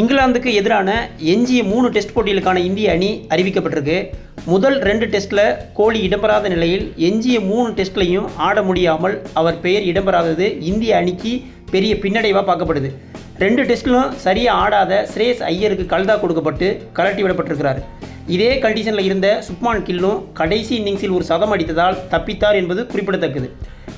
இங்கிலாந்துக்கு எதிரான எஞ்சிய மூணு டெஸ்ட் போட்டிகளுக்கான இந்திய அணி அறிவிக்கப்பட்டிருக்கு. முதல் ரெண்டு டெஸ்ட்டில் கோலி இடம்பெறாத நிலையில் எஞ்சிய மூணு டெஸ்ட்லையும் ஆட முடியாமல் அவர் பெயர் இடம்பெறாதது இந்திய அணிக்கு பெரிய பின்னடைவாக பார்க்கப்படுது. ரெண்டு டெஸ்ட்டிலும் சரியாக ஆடாத ஸ்ரேஸ் ஐயருக்கு கல்தா கொடுக்கப்பட்டு கலட்டி விடப்பட்டிருக்கிறார். இதே கண்டிஷனில் இருந்த சுப்மான் கில்லும் கடைசி இன்னிங்ஸில் ஒரு சதம் அடித்ததால் தப்பித்தார் என்பது குறிப்பிடத்தக்கது.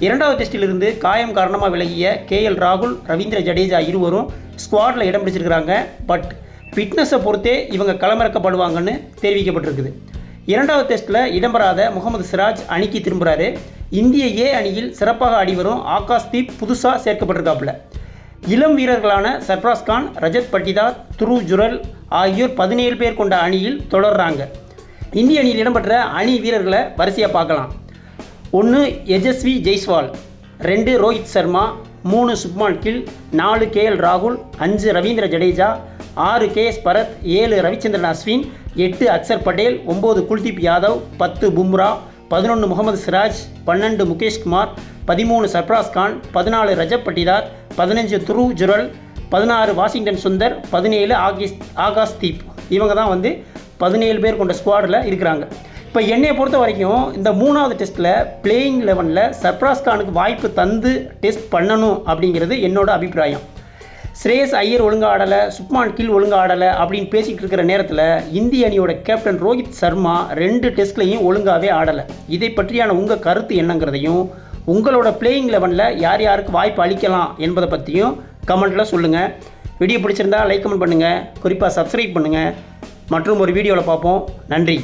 இரண்டாவது டெஸ்டிலிருந்து காயம் காரணமாக விலகிய கே எல் ராகுல் ரவீந்திர ஜடேஜா இருவரும் ஸ்குவாடில் இடம் பிடிச்சிருக்கிறாங்க. பட் ஃபிட்னஸை பொறுத்தே இவங்க களமிறக்கப்படுவாங்கன்னு தெரிவிக்கப்பட்டிருக்குது. இரண்டாவது டெஸ்ட்டில் இடம்பெறாத முகமது சிராஜ் அணிக்கு திரும்புகிறாரு இந்திய ஏ அணியில் சிறப்பாக அடிவரும் ஆகாஷ் தீப் புதுசாக சேர்க்கப்பட்டிருக்காப்புல. இளம் வீரர்களான சர்ஃப்ராஸ் கான் ரஜத் பட்டிதார் துரு ஜுரல் ஆகியோர் பதினேழு பேர் கொண்ட அணியில் தொடர்றாங்க. இந்திய அணியில் இடம்பெற்ற அணி வீரர்களை வரிசையாக பார்க்கலாம். ஒன்று யஜஸ்வி ஜெய்ஸ்வால் ரெண்டு ரோஹித் சர்மா மூணு சுப்மான் கில் நாலு கேஎல் ராகுல் அஞ்சு ரவீந்திர ஜடேஜா ஆறு கே எஸ் பரத் ஏழு ரவிச்சந்திரன் அஸ்வின் எட்டு அக்சர் பட்டேல் ஒம்பது குல்தீப் யாதவ் பத்து பும்ரா பதினொன்று முகமது சிராஜ் பன்னெண்டு முகேஷ் குமார் பதிமூணு சர்ப்ராஸ் கான் பதினாலு ரஜப் பட்டிதார் பதினஞ்சு துரு ஜுரல் பதினாறு வாஷிங்டன் சுந்தர் பதினேழு ஆகிஸ் ஆகாஷ் தீப். இவங்க தான் வந்து பதினேழு பேர் கொண்ட ஸ்குவாடில் இருக்கிறாங்க. இப்போ என்னையை பொறுத்த வரைக்கும் இந்த மூணாவது டெஸ்ட்டில் பிளேயிங் லெவனில் சர்ப்ராஸ் கானுக்கு வாய்ப்பு தந்து டெஸ்ட் பண்ணணும் அப்படிங்கிறது என்னோட அபிப்பிராயம். ஸ்ரேயஸ் ஐயர் ஒழுங்காக ஆடலை சுப்மான் கில் ஒழுங்கா ஆடலை அப்படின்னு பேசிக்கிட்டு இருக்கிற நேரத்தில் இந்திய அணியோட கேப்டன் ரோஹித் சர்மா ரெண்டு டெஸ்ட்லையும் ஒழுங்காகவே ஆடலை. இதை பற்றியான உங்கள் கருத்து என்னங்கிறதையும் உங்களோட பிளேயிங் லெவனில் யார் யாருக்கு வாய்ப்பு அளிக்கலாம் என்பதை பற்றியும் கமெண்ட்டில் சொல்லுங்கள் வீடியோ பிடிச்சிருந்தா லைக் கமெண்ட் பண்ணுங்கள் குறிப்பாக சப்ஸ்கிரைப் பண்ணுங்கள் மற்றும் ஒரு வீடியோவில் பார்ப்போம். நன்றி.